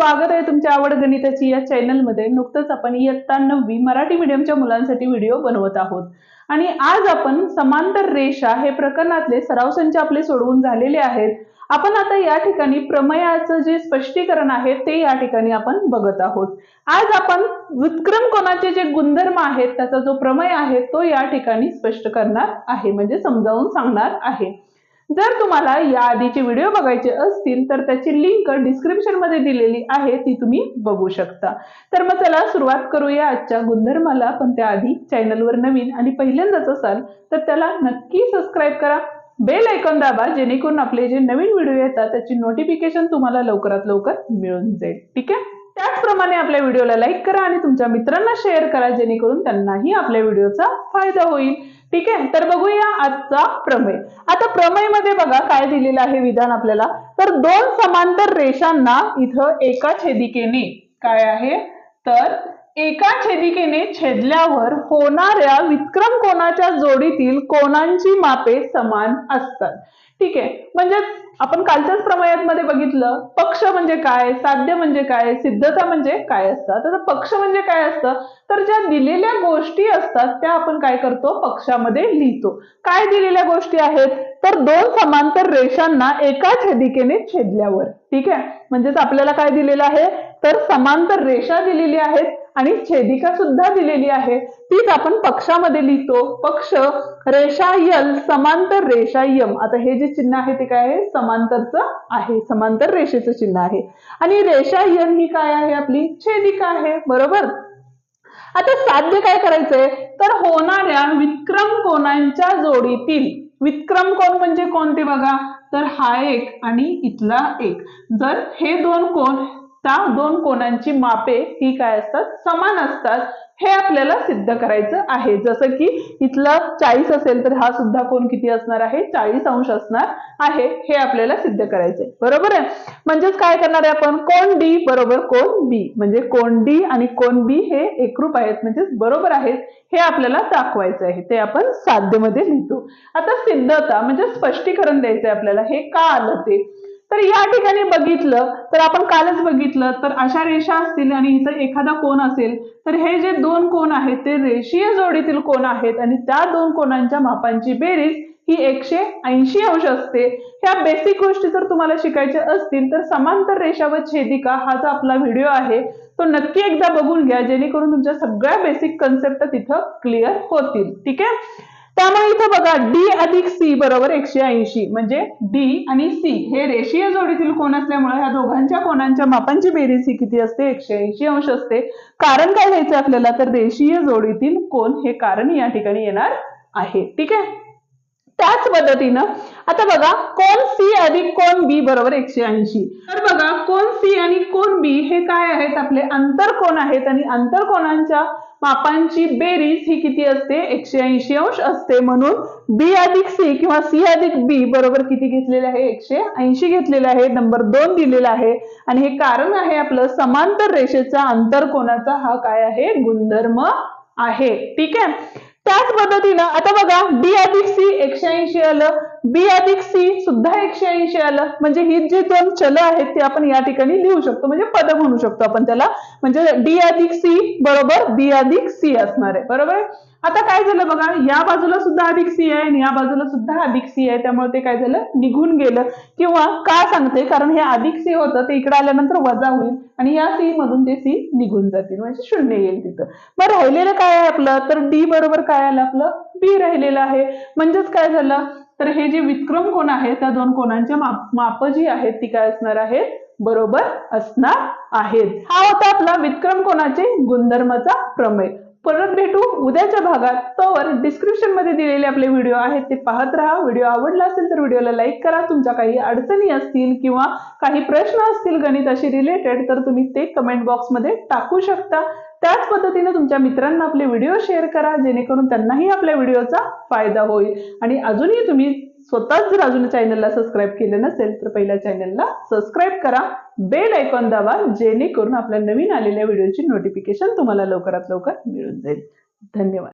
स्वागत आहे तुमच्या आवड गणिताची या चॅनलमध्ये. नुकतंच आपण इयत्ता नववी मराठी मीडियमच्या मुलांसाठी व्हिडिओ बनवत आहोत. आणि आज आपण समांतर रेषा हे प्रकरणातले सराव संच आपले सोडवून झालेले आहेत. आपण आता या ठिकाणी प्रमेयाचं जे स्पष्टीकरण आहे ते या ठिकाणी आपण बघत आहोत. आज आपण व्युत्क्रम कोणाचे जे गुणधर्म आहेत त्याचा जो प्रमेय आहे तो या ठिकाणी स्पष्ट करणार आहे म्हणजे समजावून सांगणार आहे. जर तुम्हाला या आधीचे व्हिडिओ बघायचे असतील तर त्याची लिंक डिस्क्रिप्शनमध्ये दिलेली आहे ती तुम्ही बघू शकता. तर मग चला सुरुवात करूया आजच्या गुणधर्माला पण त्याआधी चॅनलवर नवीन आणि पहिल्यांदाच असाल तर त्याला नक्की सबस्क्राईब करा. बेल ऐकून दाबा जेणेकरून आपले जे नवीन व्हिडिओ येतात त्याची नोटिफिकेशन तुम्हाला लवकरात लवकर मिळून जाईल. ठीक आहे? त्याचप्रमाणे आपल्या व्हिडिओला लाईक करा आणि तुमच्या मित्रांना शेअर करा जेणेकरून त्यांनाही आपल्या व्हिडिओचा फायदा होईल. ठीक आहे? तर बघूया आजचा प्रमेय. आता प्रमेयमध्ये बघा काय दिलेलं आहे विधान आपल्याला. तर दोन समांतर रेषांना इथं एका छेदिकेने. काय आहे? तर एका छेदिकेने छेदल्यावर होणाऱ्या विक्रम कोणाच्या जोडीतील कोणांची मापे समान असतात? ठीक आहे. म्हणजे आपण कालच्याच प्रमेयामध्ये बघितलं पक्ष म्हणजे काय साध्य म्हणजे काय सिद्धता म्हणजे काय असतात? तर पक्ष म्हणजे काय असतं? तर ज्या दिलेल्या गोष्टी असतात त्या आपण काय करतो? पक्षामध्ये लिहितो. काय दिलेल्या गोष्टी आहेत? तर दोन समांतर रेषांना एका छेदिकेने छेदल्यावर. ठीक आहे? म्हणजेच आपल्याला काय दिलेलं आहे? तर समांतर रेषा दिलेली आहेत आणि छेदिका सुद्धा दिलेली आहे. तीच आपण पक्षामध्ये लिहितो. पक्ष रेषा यल समांतर रेषा यम आता हे जे चिन्ह आहे ते काय आहे? समांतरचं आहे. समांतर रेषेचं चिन्ह आहे. आणि रेषायन ही काय आहे आपली? छेदिका आहे. बरोबर? आता साध्य काय करायचंय? तर होणाऱ्या विक्रम कोणांच्या जोडीतील विक्रम कोण म्हणजे कोणते बघा? तर हा एक आणि इथला एक. जर हे दोन कोण त्या दोन कोणांची मापे ही काय असतात? समान असतात. हे आपल्याला सिद्ध करायचं आहे. जसं की इथलं चाळीस असेल तर हा सुद्धा कोण किती असणार आहे? चाळीस अंश असणार आहे. हे आपल्याला सिद्ध करायचंय. बरोबर आहे? म्हणजेच काय करणार आहे आपण? कोण डी बरोबर कोण बी. म्हणजे कोण डी आणि कोण बी हे एकरूप आहेत. म्हणजेच बरोबर आहेत. हे आपल्याला दाखवायचं आहे. ते आपण साध्यमध्ये लिहितो. आता सिद्धता म्हणजे स्पष्टीकरण द्यायचं आहे आपल्याला. हे का आलं ते? तर या ठिकाणी बघितलं तर आपण कालच बघितलं तर अशा रेषा असतील आणि इथं एखादा कोण असेल तर हे जे दोन कोण आहेत ते रेषीय जोडीतील कोण आहेत आणि त्या दोन कोणांच्या मापांची बेरीज ही एकशे ऐंशी अंश असते. ह्या बेसिक गोष्टी जर तुम्हाला शिकायच्या असतील तर समांतर रेषा व छेदिका हा जो आपला व्हिडिओ आहे. तो नक्की एकदा बघून घ्या जेणेकरून तुमच्या सगळ्या बेसिक कन्सेप्ट तिथं क्लिअर होतील. ठीक आहे? बघा डी अधिक सी बरोबर एकशे ऐंशी. म्हणजे डी आणि सी हे रेषीय जोडीतील कोण असल्यामुळे ह्या दोघांच्या कोणांच्या मापांची बेरीज ही किती असते? एकशे ऐंशी अंश असते. कारण काय घ्यायचं आपल्याला? तर रेषीय जोडीतील कोण हे कारण या ठिकाणी येणार आहे. ठीक आहे? त्याच पद्धतीनं. आता बघा कोण सी अधिक कोण बी बरोबर एकशे ऐंशी. तर बघा कोण सी आणि कोण बी हे काय आहेत? आपले अंतर कोण आहेत आणि अंतर कोणांच्या मापांची बेरीज ही किती असते? एकशे ऐंशी अंश असते. म्हणून बी अधिक सी किंवा सी अधिक बी बरोबर किती घेतलेले आहे? एकशे ऐंशी घेतलेले आहे. नंबर दोन दिलेला आहे. आणि हे कारण आहे आपलं समांतर रेषेचा अंतर कोणाचा हा काय आहे? गुणधर्म आहे. ठीक आहे? त्याच पद्धतीनं आता बघा डी अधिक सी ऐंशी आलं बी अधिक सी सुद्धा एकशे ऐंशी आलं. म्हणजे ही जे दोन चल आहेत ते आपण या ठिकाणी लिहू शकतो. म्हणजे पद म्हणू शकतो आपण त्याला. म्हणजे डी अधिक सी बरोबर बी अधिक सी असणार आहे. बरोबर? आता काय झालं बघा या बाजूला सुद्धा अधिक सी आहे आणि या बाजूला सुद्धा अधिक सी आहे. त्यामुळे ते काय झालं? निघून गेलं. किंवा का सांगते कारण हे अधिक सी होतं ते इकडे आल्यानंतर वजा होईल आणि या सी मधून ते सी निघून जातील. म्हणजे शून्य येईल तिथं. मग राहिलेलं काय आहे आपलं? तर डी बरोबर काय आलं आपलं? बी राहिलेलं आहे. म्हणजेच काय झालं? तर हे जे विक्रम कोण आहे त्या दोन कोणांच्या माप माप जी आहेत ती काय असणार आहेत? बरोबर असणार आहेत. हा होता आपला विक्रम कोणाचे गुणधर्माचा प्रमेय. परत भेटू उद्याच्या भागात. तोवर डिस्क्रिप्शनमध्ये दिलेले आपले व्हिडिओ आहेत ते पाहत राहा. व्हिडिओ आवडला असेल तर व्हिडिओला लाईक करा. तुमच्या काही अडचणी असतील किंवा काही प्रश्न असतील गणिताशी रिलेटेड तर तुम्ही ते कमेंट बॉक्समध्ये टाकू शकता. त्याच पद्धतीने तुमच्या मित्रांना आपले व्हिडिओ शेअर करा जेणेकरून त्यांनाही आपल्या व्हिडिओचा फायदा होईल. आणि अजूनही तुम्ही स्वतःच जर अजून चॅनलला सबस्क्राईब केलं नसेल तर पहिल्या चॅनलला सबस्क्राईब करा. बेल आयकॉन दाबा जेणेकरून आपल्या नवीन आलेल्या व्हिडिओची नोटिफिकेशन तुम्हाला लवकरात लवकर मिळून जाईल. धन्यवाद.